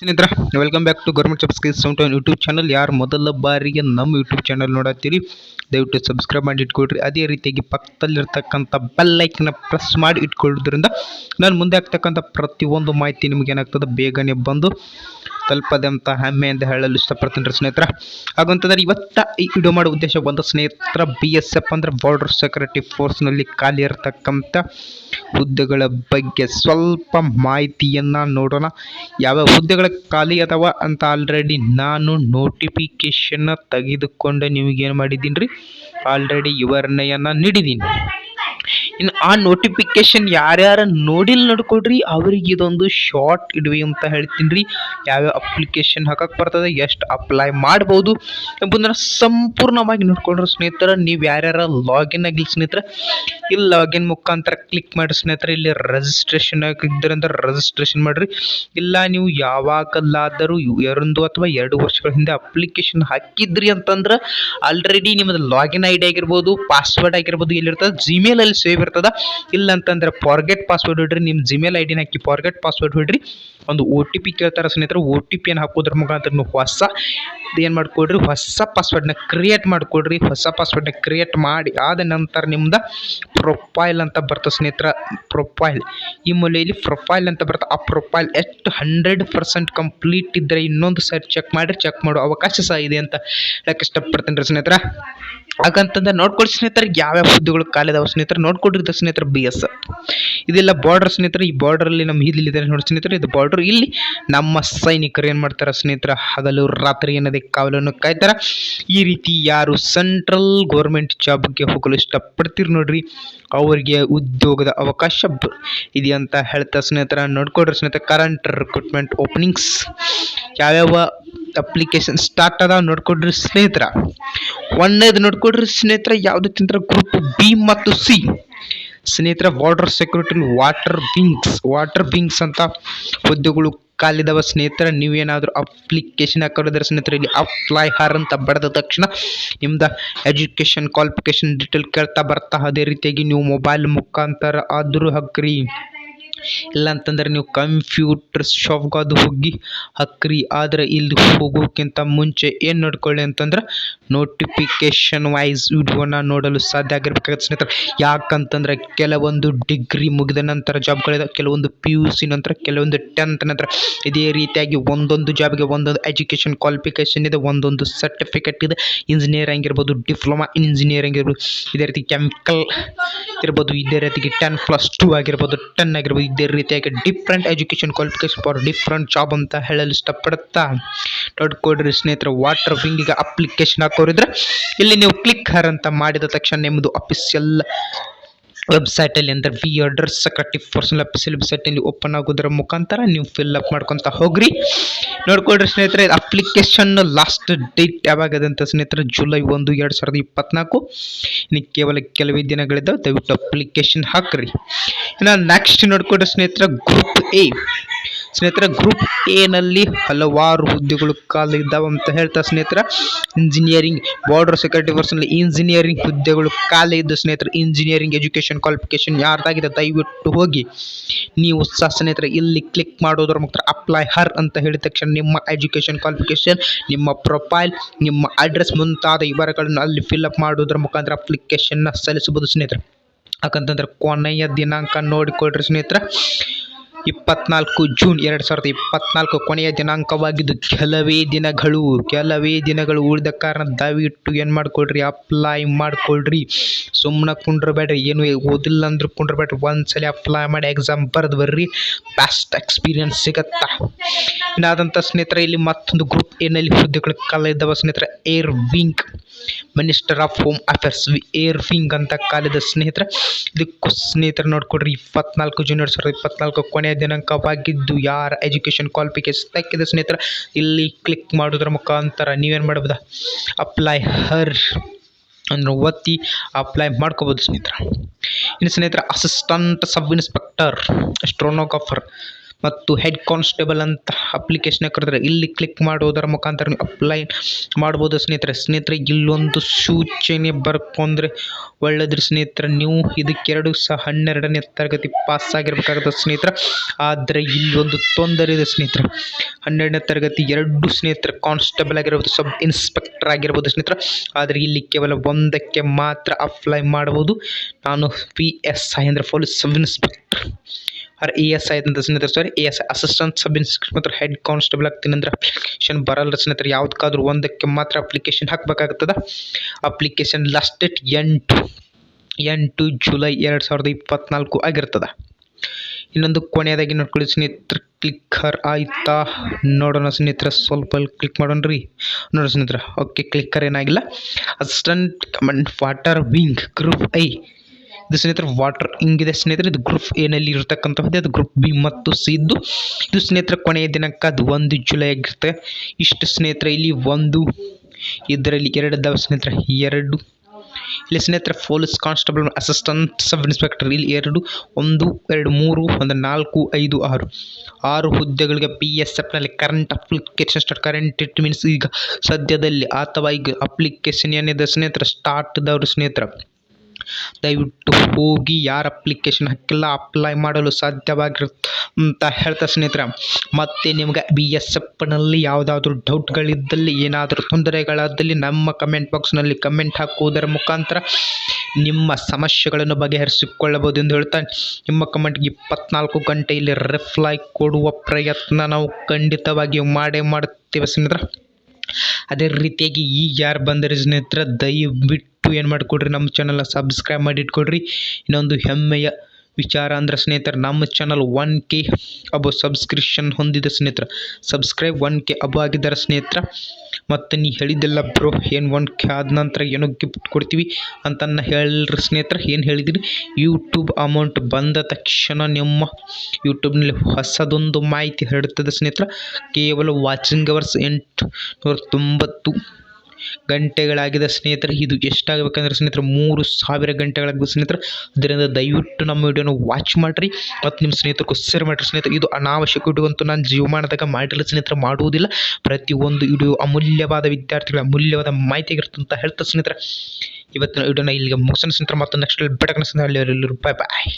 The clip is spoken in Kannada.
ಸ್ನೇಹಿತರ welcome back to government job skills sound YouTube channel ಯಾರು ಮೊದಲ ಬಾರಿಗೆ ನಮ್ಮ ಯೂಟ್ಯೂಬ್ ಚಾನಲ್ ನೋಡತ್ತೀರಿ, ದಯವಿಟ್ಟು ಸಬ್ಸ್ಕ್ರೈಬ್ ಮಾಡಿ ಇಟ್ಕೊಳ್ರಿ. ಅದೇ ರೀತಿಯಾಗಿ ಪಕ್ಕದಲ್ಲಿರ್ತಕ್ಕಂಥ ಬೆಲ್ ಐಕನ್ನ ಪ್ರೆಸ್ ಮಾಡಿ ಇಟ್ಕೊಳ್ಳೋದ್ರಿಂದ ನಾನು ಮುಂದೆ ಆಗ್ತಕ್ಕಂಥ ಪ್ರತಿಯೊಂದು ಮಾಹಿತಿ ನಿಮ್ಗೆ ಏನಾಗ್ತದೆ, ಬೇಗನೆ ಬಂದು ತಲುಪದೆ ಅಂತ ಎಂದು ಹೇಳಲು ಇಷ್ಟಪಡ್ತೀನಿ ರೀ ಸ್ನೇಹಿತರ. ಹಾಗಂತಂದ್ರೆ ಇವತ್ತ ಈ ವಿಡಿಯೋ ಮಾಡೋ ಉದ್ದೇಶ ಒಂದು ಸ್ನೇಹಿತರ ಬಿ ಎಸ್ ಎಫ್ ಅಂದ್ರೆ ಬಾರ್ಡರ್ ಸೆಕ್ಯೂರಿಟಿ ಫೋರ್ಸ್ನಲ್ಲಿ ಖಾಲಿ ಇರತಕ್ಕಂಥ ಹುದ್ದೆಗಳ ಬಗ್ಗೆ ಸ್ವಲ್ಪ ಮಾಹಿತಿಯನ್ನು ನೋಡೋಣ. ಯಾವ ಹುದ್ದೆಗಳ ಖಾಲಿ ಅದಾವ ಅಂತ ಆಲ್ರೆಡಿ ನಾನು ನೋಟಿಫಿಕೇಶನ್ನ ತೆಗೆದುಕೊಂಡು ನಿಮಗೇನು ಮಾಡಿದ್ದೀನಿ ರೀ ಆಲ್ರೆಡಿ ವಿವರಣೆಯನ್ನು ನೀಡಿದ್ದೀನಿ. ಇನ್ನು ಆ ನೋಟಿಫಿಕೇಶನ್ ಯಾರ್ಯಾರು ನೋಡಿಲ್ಲ ನೋಡ್ಕೊಡ್ರಿ ಅವ್ರಿಗೆ ಇದೊಂದು ಶಾರ್ಟ್ ಇಡ್ವಿ ಅಂತ ಹೇಳ್ತೀನಿ ರೀ ಯಾವ್ಯಾವ ಅಪ್ಲಿಕೇಶನ್ ಹಾಕಕ್ಕೆ ಬರ್ತದೆ, ಎಷ್ಟು ಅಪ್ಲೈ ಮಾಡ್ಬೋದು ಎಂಬುದನ್ನು ಸಂಪೂರ್ಣವಾಗಿ ನೋಡ್ಕೊಂಡ್ರೆ ಸ್ನೇಹಿತರ. ನೀವು ಯಾರ್ಯಾರ ಲಾಗಿನ್ ಆಗಿಲ್ಲ ಸ್ನೇಹಿತರೆ ಇಲ್ಲಿ ಲಾಗಿನ್ ಮುಖಾಂತರ ಕ್ಲಿಕ್ ಮಾಡಿ ಸ್ನೇಹಿತರೆ, ಇಲ್ಲಿ ರಜಿಸ್ಟ್ರೇಷನ್ ಆಗಿದ್ದರೆ ಅಂದ್ರೆ ರಿಜಿಸ್ಟ್ರೇಷನ್ ಮಾಡಿರಿ. ಇಲ್ಲ, ನೀವು ಯಾವಾಗಲ್ಲಾದರೂ ಎರಡು ಅಥವಾ ಎರಡು ವರ್ಷಗಳ ಹಿಂದೆ ಅಪ್ಲಿಕೇಶನ್ ಹಾಕಿದ್ರಿ ಅಂತಂದ್ರೆ ಆಲ್ರೆಡಿ ನಿಮ್ಮದು ಲಾಗಿನ್ ಐ ಡಿ ಆಗಿರ್ಬೋದು ಪಾಸ್ವರ್ಡ್ ಆಗಿರ್ಬೋದು, ಎಲ್ಲಿರ್ತದೆ ಜಿಮೇಲಲ್ಲಿ ಸೇವ್ ಇರ್ತದ ಇಲ್ಲ ಅಂತಂದ್ರೆ ಫಾರ್ಗೆಟ್ ಪಾಸ್ವರ್ಡ್ ಹಿಡ್ರಿ ನಿಮ್ಮ ಜಿಮೇಲ್ ಐ ಡಿನ ಹಾಕಿ ಫಾರ್ಗೆಟ್ ಪಾಸ್ವರ್ಡ್ ಹಿಡ್ರಿ ಒಂದು ಒ ಟಿ ಪಿ ಕೇಳ್ತಾರೆ ಸ್ನೇಹಿತರೆ ಒ ಟಿ ಪಿಯನ್ನು ಹಾಕೋದ್ರ ಮುಖಾಂತರ ನೀವು ಹೊಸ ಏನು ಮಾಡ್ಕೊಡ್ರಿ, ಹೊಸ ಪಾಸ್ವರ್ಡ್ನ ಕ್ರಿಯೇಟ್ ಮಾಡಿಕೊಡ್ರಿ. ಹೊಸ ಪಾಸ್ವರ್ಡ್ನ ಕ್ರಿಯೇಟ್ ಮಾಡಿ ಆದ ನಂತರ ನಿಮ್ದು ಪ್ರೊಫೈಲ್ ಅಂತ ಬರ್ತದೆ ಸ್ನೇಹಿತರ ಪ್ರೊಫೈಲ್ ಈ ಮೂಲೆಯಲ್ಲಿ ಪ್ರೊಫೈಲ್ ಅಂತ ಬರ್ತದೆ, ಆ ಪ್ರೊಫೈಲ್ ಎಷ್ಟು ಹಂಡ್ರೆಡ್ ಪರ್ಸೆಂಟ್ ಕಂಪ್ಲೀಟ್ ಇದ್ದರೆ ಇನ್ನೊಂದು ಸರಿ ಚೆಕ್ ಮಾಡಿರಿ ಚೆಕ್ ಮಾಡೋ ಅವಕಾಶ ಸಹ ಇದೆ ಅಂತ ಹೇಳಕ್ಕೆ ಇಷ್ಟಪಡ್ತೀನಿ ರೀ ಸ್ನೇಹಿತರ. ಹಾಗಂತಂದ್ರೆ ನೋಡ್ಕೊಳ್ಳಿ ಸ್ನೇಹಿತರೆ ಯಾವ್ಯಾವ ಹುದ್ದೆಗಳು ಕಾಲಿದಾವ ಸ್ನೇಹಿತರೆ? ನೋಡ್ಕೊಂಡಿರ್ತಾರೆ ಸ್ನೇಹಿತರೆ ಬಿ ಎಸ್ ಇದೆಲ್ಲ ಬಾರ್ಡರ್ ಸ್ನೇಹಿತರೆ, ಈ ಬಾರ್ಡರಲ್ಲಿ ನಮ್ಮ ಇದಿಲ್ಲಿದೆ ನೋಡಿ ಸ್ನೇಹಿತರೆ, ಇದು ಬಾರ್ಡರ್ ಇಲ್ಲಿ ನಮ್ಮ ಸೈನಿಕರು ಏನು ಮಾಡ್ತಾರೆ ಸ್ನೇಹಿತರ? ಹಗಲು ರಾತ್ರಿ ಏನದೇ, ಕಾವಲನ್ನು ಕಾಯ್ತಾರೆ. ಈ ರೀತಿ ಯಾರು ಸೆಂಟ್ರಲ್ ಗೌರ್ಮೆಂಟ್ ಜಾಬ್ಗೆ ಹೋಗಲು ಇಷ್ಟಪಡ್ತೀರಿ ನೋಡ್ರಿ? ಅವರಿಗೆ ಉದ್ಯೋಗದ ಅವಕಾಶ ಇದೆ ಅಂತ ಹೇಳ್ತಾ ಸ್ನೇಹಿತರ ನೋಡ್ಕೊಡ್ರಿ ಸ್ನೇಹಿತರೆ ಕರೆಂಟ್ ರಿಕ್ರೂಟ್ಮೆಂಟ್ ಓಪನಿಂಗ್ಸ್ ಯಾವ್ಯಾವ ಅಪ್ಲಿಕೇಶನ್ ಸ್ಟಾರ್ಟ್ ಅದಾವ ನೋಡ್ಕೊಡ್ರಿ ಸ್ನೇಹಿತರ. ಒಂದನೇದು ನೋಡ್ಕೊಡ್ರಿ ಸ್ನೇಹಿತರ, ಯಾವ್ದು ತಿಂತರ ಗ್ರೂಪ್ ಬಿ ಮತ್ತು ಸಿ ಸ್ನೇಹಿತರ water security water wings water wings ಅಂತ ಹುದ್ದೆಗಳು ಕಾಲಿದವ ಸ್ನೇಹಿತರ. ನೀವೇನಾದರೂ ಅಪ್ಲಿಕೇಶನ್ ಹಾಕೋದ್ರೆ ಸ್ನೇಹಿತರೆ, ಇಲ್ಲಿ ಅಪ್ಲೈ ಹಾರ್ ಅಂತ ಬಡದ ತಕ್ಷಣ ನಿಮ್ದು ಎಜುಕೇಷನ್ ಕ್ವಾಲಿಫಿಕೇಷನ್ ಡೀಟೇಲ್ ಕೇಳ್ತಾ ಬರ್ತಾ ಅದೇ ರೀತಿಯಾಗಿ ನೀವು ಮೊಬೈಲ್ ಮುಖಾಂತರ ಆದರೂ ಹಾಕ್ರಿ. ಇಲ್ಲ ಅಂತಂದ್ರೆ ನೀವು ಕಂಪ್ಯೂಟರ್ ಶಾಪ್ಗೆ ಅದು ಹೋಗಿ ಹಕ್ರಿ, ಆದ್ರೆ ಇಲ್ಲಿ ಹೋಗೋಕ್ಕಿಂತ ಮುಂಚೆ ಏನು ನೋಡ್ಕೊಳ್ಳಿ ಅಂತಂದ್ರೆ ನೋಟಿಫಿಕೇಶನ್ ವೈಸ್ ವಿಡಿಯೋನ ನೋಡಲು ಸಾಧ್ಯ ಆಗಿರ್ಬೇಕಾಗತ್ತೆ ಸ್ನೇಹಿತರೆ. ಯಾಕಂತಂದ್ರೆ ಕೆಲವೊಂದು ಡಿಗ್ರಿ ಮುಗಿದ ನಂತರ ಜಾಬ್ಗಳಿದೆ ಕೆಲವೊಂದು ಪಿ ಯು ಸಿ ನಂತರ, ಕೆಲವೊಂದು ಟೆಂತ್ ನಂತರ. ಇದೇ ರೀತಿಯಾಗಿ ಒಂದೊಂದು ಜಾಬ್ಗೆ ಒಂದೊಂದು ಎಜುಕೇಷನ್ ಕ್ವಾಲಿಫಿಕೇಷನ್ ಇದೆ, ಒಂದೊಂದು ಸರ್ಟಿಫಿಕೇಟ್ ಇದೆ. ಇಂಜಿನಿಯರಿಂಗ್ ಆಗಿರ್ಬೋದು ಡಿಪ್ಲೊಮಾ ಇನ್ ಇಂಜಿನಿಯರಿಂಗ್ ಇರ್ಬೋದು ಇದೇ ರೀತಿ ಕೆಮಿಕಲ್ ಇರ್ಬೋದು, ಇದೇ ರೀತಿಗೆ ಟೆನ್ ಪ್ಲಸ್ ಟು ಆಗಿರ್ಬೋದು ಟೆನ್ ಆಗಿರ್ಬೋದು ಇದೇ ರೀತಿಯಾಗಿ different education qualification for different job ಅಂತ ಹೇಳಲು ಇಷ್ಟಪಡುತ್ತಾ? ನೋಡ್ಕೊಡ್ರಿ ಸ್ನೇಹಿತರೆ. ವಾಟರ್ ವಿಂಗಿಗೆ ಅಪ್ಲಿಕೇಶನ್ ಹಾಕೋರಿದ್ರೆ ಇಲ್ಲಿ ನೀವು ಕ್ಲಿಕ್ ಹರ್ ಅಂತ ಮಾಡಿದ ತಕ್ಷಣ ನಿಮ್ಮದು ಅಫಿಷಿಯಲ್ ವೆಬ್ಸೈಟಲ್ಲಿ ಅಂದರೆ ವಿ ಅಡ್ರೆಸ್ ಕಟ್ಟಿ ಪರ್ಸನಲ್ ಅಫಿಷಿಯಲ್ ವೆಬ್ಸೈಟಲ್ಲಿ ಓಪನ್ ಆಗೋದ್ರ ಮುಖಾಂತರ ನೀವು ಫಿಲ್ ಅಪ್ ಮಾಡ್ಕೊತ ಹೋಗ್ರಿ. ನೋಡ್ಕೊಳ್ರಿ ಸ್ನೇಹಿತರೆ ಅಪ್ಲಿಕೇಶನ್ ಲಾಸ್ಟ್ ಡೇಟ್ ಯಾವಾಗದೆ ಅಂತ ಸ್ನೇಹಿತರೆ ಜುಲೈ ಒಂದು, ಎರಡು ಸಾವಿರದ ಇಪ್ಪತ್ನಾಲ್ಕು. ಇನ್ನು ಕೇವಲ ಕೆಲವೇ ದಿನಗಳಿದ್ದಾವೆ ದಯವಿಟ್ಟು ಅಪ್ಲಿಕೇಶನ್ ಹಾಕ್ರಿ. ಇನ್ನು ನೆಕ್ಸ್ಟ್ ನೋಡ್ಕೊಡ್ರಿ ಸ್ನೇಹಿತರೆ ಗ್ರೂಪ್ ಎ ಸ್ನೇಹಿತರೆ ಗ್ರೂಪ್ ಎನಲ್ಲಿ ಹಲವಾರು ಹುದ್ದೆಗಳು ಖಾಲಿ ಇದ್ದಾವೆ ಅಂತ ಹೇಳ್ತಾ ಸ್ನೇಹಿತರೆ. ಇಂಜಿನಿಯರಿಂಗ್ ಬಾರ್ಡರ್ ಸೆಕ್ಯೂರಿಟಿ ನಲ್ಲಿ ಇಂಜಿನಿಯರಿಂಗ್ ಹುದ್ದೆಗಳು ಖಾಲಿ ಇದ್ದು ಸ್ನೇಹಿತರೆ ಇಂಜಿನಿಯರಿಂಗ್ ಎಜುಕೇಷನ್ ಕ್ವಾಲಿಫಿಕೇಷನ್ ಯಾರ್ದಾಗಿದೆ ದಯವಿಟ್ಟು ಹೋಗಿ. ನೀವು ಸಹ ಸ್ನೇಹಿತರೆ, ಇಲ್ಲಿ ಕ್ಲಿಕ್ ಮಾಡೋದ್ರ ಮುಖಾಂತರ ಅಪ್ಲೈ ಹರ್ ಅಂತ ಹೇಳಿದ ತಕ್ಷಣ ನಿಮ್ಮ ಎಜುಕೇಷನ್ ಕ್ವಾಲಿಫಿಕೇಷನ್ ನಿಮ್ಮ ಪ್ರೊಫೈಲ್ ನಿಮ್ಮ ಅಡ್ರೆಸ್ ಮುಂತಾದ ವಿವರಗಳನ್ನು ಅಲ್ಲಿ ಫಿಲ್ ಅಪ್ ಮಾಡೋದ್ರ ಮುಖಾಂತರ ಅಪ್ಲಿಕೇಶನ್ನ ಸಲ್ಲಿಸಬಹುದು ಸ್ನೇಹಿತರೆ. ಯಾಕಂತಂದ್ರೆ ಕೊನೆಯ ದಿನಾಂಕ ನೋಡಿಕೊಳ್ರಿ ಸ್ನೇಹಿತರೆ. ಇಪ್ಪತ್ನಾಲ್ಕು ಜೂನ್ ಎರಡು ಸಾವಿರದ ಇಪ್ಪತ್ನಾಲ್ಕು ಕೊನೆಯ ದಿನಾಂಕವಾಗಿದ್ದು, ಕೆಲವೇ ದಿನಗಳು ಕೆಲವೇ ದಿನಗಳು ಉಳಿದ ಕಾರಣ ದಯವಿಟ್ಟು ಏನು ಮಾಡ್ಕೊಳ್ರಿ ಅಪ್ಲೈ ಮಾಡ್ಕೊಳ್ರಿ. ಸುಮ್ಮನೆ ಕುಂಡ್ರಬೇಡ್ರಿ, ಏನು ಓದಿಲ್ಲ ಅಂದ್ರೆ ಕುಂಡ್ರಬೇಡ್ರಿ. ಒಂದ್ಸಲ ಅಪ್ಲೈ ಮಾಡಿ ಎಕ್ಸಾಮ್ ಬರೆದು ಬರ್ರಿ. ಬೆಸ್ಟ್ ಎಕ್ಸ್ಪೀರಿಯನ್ಸ್ ಸಿಗತ್ತಾ. ಇನ್ನಾದಂಥ ಸ್ನೇಹಿತರೆ, ಇಲ್ಲಿ ಮತ್ತೊಂದು ಗ್ರೂಪ್ ಏನಲ್ಲಿ ಹುದ್ದೆಗಳು ಕಾಲ ಇದ್ದಾವೆ ಸ್ನೇಹಿತರೆ air wing minister of home affairs air wing ಅಂತ ಕಾಲದ ಸ್ನೇಹಿತರೆ. ಇದಕ್ಕೂ ಸ್ನೇಹಿತರೆ ನೋಡ್ಕೊಡ್ರಿ, ಇಪ್ಪತ್ನಾಲ್ಕು ಜೂನ್ ಎರಡು ಸಾವಿರದ ಇಪ್ಪತ್ನಾಲ್ಕು ಕೊನೆಯ ದಿನಾಂಕವಾಗಿದ್ದು ಯಾರ ಎಜುಕೇಷನ್ ಕ್ವಾಲಿಫಿಕೇಶನ್ ತಕ್ಕಿದ ಸ್ನೇಹಿತರ, ಇಲ್ಲಿ ಕ್ಲಿಕ್ ಮಾಡೋದ್ರ ಮುಖಾಂತರ ನೀವೇನು ಮಾಡ್ಬೋದಾ? ಅಪ್ಲೈ ಹರ್ ಅಂದ್ರೆ ಒತ್ತಿ ಅಪ್ಲೈ ಮಾಡ್ಕೋಬೋದು ಸ್ನೇಹಿತರ. ಇನ್ನು ಸ್ನೇಹಿತರ ಅಸಿಸ್ಟೆಂಟ್ ಸಬ್ ಇನ್ಸ್ಪೆಕ್ಟರ್ ಸ್ಟ್ರೋನೋಗ್ರಾಫರ್ ಮತ್ತು ಹೆಡ್ ಕಾನ್ಸ್ಟೇಬಲ್ ಅಂತ ಅಪ್ಲಿಕೇಶನ್ ಕರೆದ್ರೆ ಇಲ್ಲಿ ಕ್ಲಿಕ್ ಮಾಡೋದರ ಮುಖಾಂತರ ಅಪ್ಲೈ ಮಾಡ್ಬೋದು ಸ್ನೇಹಿತರೆ. ಸ್ನೇಹಿತರೆ, ಇಲ್ಲೊಂದು ಸೂಚನೆ ಬರ್ಕೊಂಡ್ರೆ ಒಳ್ಳೆದ್ರಿ ಸ್ನೇಹಿತರೆ. ನೀವು ಇದಕ್ಕೆರಡು ಸಹ ಹನ್ನೆರಡನೇ ತರಗತಿ ಪಾಸ್ ಆಗಿರ್ಬೇಕಾಗುತ್ತೆ ಸ್ನೇಹಿತರೆ. ಆದರೆ ಇಲ್ಲೊಂದು ತೊಂದರೆ ಇದೆ ಸ್ನೇಹಿತರೆ. ಹನ್ನೆರಡನೇ ತರಗತಿ ಎರಡು ಸ್ನೇಹಿತರೆ ಕಾನ್ಸ್ಟೇಬಲ್ ಆಗಿರ್ಬೋದು ಸಬ್ ಇನ್ಸ್ಪೆಕ್ಟರ್ ಆಗಿರ್ಬೋದು ಸ್ನೇಹಿತರೆ. ಆದರೆ ಇಲ್ಲಿ ಕೇವಲ ಒಂದಕ್ಕೆ ಮಾತ್ರ ಅಪ್ಲೈ ಮಾಡ್ಬೋದು. ನಾನು ಪಿ ಎಸ್ ಐ ಅಂದರೆ police sub inspector R E S I ಅಂತ ಸ್ನೇಹಿತರೆ sorry A S assistant sub inspector head constable ಆಗ್ತೀನಿ ಅಂದ್ರೆ ಅಪ್ಲಿಕೇಶನ್ ಬರಲ್ಲ ಸ್ನೇಹಿತರೆ. ಯಾವುದಕ್ಕಾದ್ರೂ ಒಂದಕ್ಕೆ ಮಾತ್ರ ಅಪ್ಲಿಕೇಶನ್ ಹಾಕಬೇಕಾಗ್ತದೆ? ಅಪ್ಲಿಕೇಶನ್ ಲಾಸ್ಟ್ ಡೇಟ್ ಎಂಟು ಎಂಟು ಜುಲೈ ಎರಡು ಸಾವಿರದ ಇಪ್ಪತ್ತ್ನಾಲ್ಕು ಆಗಿರ್ತದೆ. ಇನ್ನೊಂದು ಕೊನೆಯದಾಗಿ ನೋಡ್ಕೊಳ್ಳಿ ಸ್ನೇಹಿತರೆ ಕ್ಲಿಕ್ಕರ್ ಆಯ್ತಾ? ನೋಡೋಣ ಸ್ನೇಹಿತರೆ, ಸ್ವಲ್ಪ ಕ್ಲಿಕ್ ಮಾಡೋಣ ರೀ. ನೋಡೋಣ ಸ್ನೇಹಿತರೆ ಓಕೆ ಕ್ಲಿಕ್ಕರ್ ಏನಾಗಿಲ್ಲ. Assistant command water wing group I ಇದು ಸ್ನೇಹಿತರೆ ವಾಟರ್ ಹಿಂಗಿದೆ ಸ್ನೇಹಿತರೆ, ಇದು ಗ್ರೂಪ್ ಎನಲ್ಲಿ ಇರತಕ್ಕಂಥದ್ದು ಅದು ಗ್ರೂಪ್ ಬಿ ಮತ್ತು ಸಿ ಇದ್ದು ಇದು ಸ್ನೇಹಿತರೆ, ಕೊನೆಯ ದಿನಾಂಕ ಅದು ಒಂದು ಜುಲೈ ಆಗಿರುತ್ತೆ. ಇಷ್ಟು ಸ್ನೇಹಿತರೆ, ಇಲ್ಲಿ ಒಂದು, ಇದರಲ್ಲಿ ಎರಡು ಇದ್ದಾವೆ ಸ್ನೇಹಿತರೆ, ಎರಡು. ಇಲ್ಲಿ ಸ್ನೇಹಿತರೆ police constable assistant sub inspector ಇಲ್ಲಿ ಎರಡು, ಒಂದು, ಎರಡು, ಮೂರು, ಒಂದು, ನಾಲ್ಕು, ಐದು, ಆರು. ಆರು ಹುದ್ದೆಗಳಿಗೆ P S ಎಫ್ನಲ್ಲಿ current application start current it means ಈಗ ಸದ್ಯದಲ್ಲಿ ಅಥವಾ ಈಗ ಅಪ್ಲಿಕೇಶನ್ ಏನಿದೆ ಸ್ನೇಹಿತರೆ ಇದ್ದವರು ಸ್ನೇಹಿತರೆ. ದಯವಿಟ್ಟು ಹೋಗಿ ಯಾರು ಅಪ್ಲಿಕೇಶನ್ ಹಾಕಿಲ್ಲ ಅಪ್ಲೈ ಮಾಡಲು ಸಾಧ್ಯವಾಗಿರುತ್ತೆ ಅಂತ ಹೇಳ್ತಾ ಸ್ನೇಹಿತರೆ. ಮತ್ತು ನಿಮ್ಗೆ ಬಿ ಎಸ್ ಎಫ್ನಲ್ಲಿ ಯಾವುದಾದ್ರೂ ಡೌಟ್ಗಳಿದ್ದಲ್ಲಿ ಏನಾದರೂ ತೊಂದರೆಗಳಾದಲ್ಲಿ ನಮ್ಮ ಕಮೆಂಟ್ ಬಾಕ್ಸ್ನಲ್ಲಿ ಕಮೆಂಟ್ ಹಾಕುವುದರ ಮುಖಾಂತರ ನಿಮ್ಮ ಸಮಸ್ಯೆಗಳನ್ನು ಬಗೆಹರಿಸಿಕೊಳ್ಳಬಹುದು ಎಂದು ಹೇಳ್ತಾ ನಿಮ್ಮ ಕಮೆಂಟ್ಗೆ ಇಪ್ಪತ್ನಾಲ್ಕು ಗಂಟೆಯಲ್ಲಿ ರಿಪ್ಲೈ ಕೊಡುವ ಪ್ರಯತ್ನ ನಾವು ಖಂಡಿತವಾಗಿಯೂ ಮಾಡೇ ಮಾಡುತ್ತೇವೆ ಸ್ನೇಹಿತರೆ. ಅದೇ ರೀತಿಯಾಗಿ ಈಗ ಯಾರು ಬಂದರೆ ಸ್ನೇಹಿತರೆ, ದಯವಿಟ್ಟು ಏನು ಮಾಡಿಕೊಡ್ರಿ, ನಮ್ಮ ಚಾನಲ್ನ ಸಬ್ಸ್ಕ್ರೈಬ್ ಮಾಡಿ ಇಟ್ಕೊಡ್ರಿ. ಇನ್ನೊಂದು ಹೆಮ್ಮೆಯ ವಿಚಾರ ಅಂದ್ರೆ ಸ್ನೇಹಿತರೆ, ನಮ್ಮ channel one K above subscription ಹೊಂದಿದೆ ಸ್ನೇಹಿತರ. ಸಬ್ಸ್ಕ್ರೈಬ್ ಒನ್ ಕೆ ಅಬೋ ಆಗಿದ್ದಾರೆ ಸ್ನೇಹಿತರ. ಮತ್ತು ನೀ ಹೇಳಿದ್ದೆಲ್ಲ ಬ್ರೋ ಏನು ಒನ್ ಕೆ ಆದ ನಂತರ ಏನೋ ಗಿಫ್ಟ್ ಕೊಡ್ತೀವಿ ಅಂತನ್ನ ಹೇಳ್ರಿ ಸ್ನೇಹಿತರ, ಏನು ಹೇಳಿದಿರಿ ಯೂಟ್ಯೂಬ್ ಅಮೌಂಟ್ ಬಂದ ತಕ್ಷಣ ನಿಮ್ಮ ಯೂಟ್ಯೂಬ್ನಲ್ಲಿ ಹೊಸದೊಂದು ಮಾಹಿತಿ ಹರಡುತ್ತದೆ ಸ್ನೇಹಿತರ. ಕೇವಲ ವಾಚಿಂಗ್ ಅವರ್ಸ್ ಎಂಟು ನೂರ ತೊಂಬತ್ತು ಗಂಟೆಗಳಾಗಿದೆ ಸ್ನೇಹಿತರೆ, ಇದು ಎಷ್ಟಾಗಬೇಕಂದ್ರೆ ಸ್ನೇಹಿತರೆ, ಮೂರು ಸಾವಿರ ಗಂಟೆಗಳಾಗಿದೆ ಸ್ನೇಹಿತರೆ, ಅದರಿಂದ ದಯವಿಟ್ಟು ನಮ್ಮ ವಿಡಿಯೋನ ವಾಚ್ ಮಾಡಿರಿ ಮತ್ತು ನಿಮ್ಮ ಸ್ನೇಹಿತರಿಗೂ ಶೇರ್ ಮಾಡಿರಿ ಸ್ನೇಹಿತರೆ. ಇದು ಅನಾವಶ್ಯಕ ವಿಡಿಯೋ ಅಂತೂ ನಾನು ಜೀವಮಾನದಾಗ ಮಾಡಿರಲ್ಲ ಸ್ನೇಹಿತರೆ, ಮಾಡುವುದಿಲ್ಲ. ಪ್ರತಿಯೊಂದು ವಿಡಿಯೋ ಅಮೂಲ್ಯವಾದ ವಿದ್ಯಾರ್ಥಿಗಳ ಅಮೂಲ್ಯವಾದ ಮಾಹಿತಿಗಿರುತ್ತೆ ಅಂತ ಹೇಳ್ತಾ ಸ್ನೇಹಿತರೆ. ಇವತ್ತಿನ ವಿಡಿಯೋನ ಇಲ್ಲಿಗೆ ಮುಗಿಸೋಣ ಸ್ನೇಹಿತರೆ. ಮತ್ತು ನೆಕ್ಸ್ಟ್ ಬೆಟಕನ ಸ್ನೇಹಿತರೆ ಬಾಯ್ ಬಾಯ್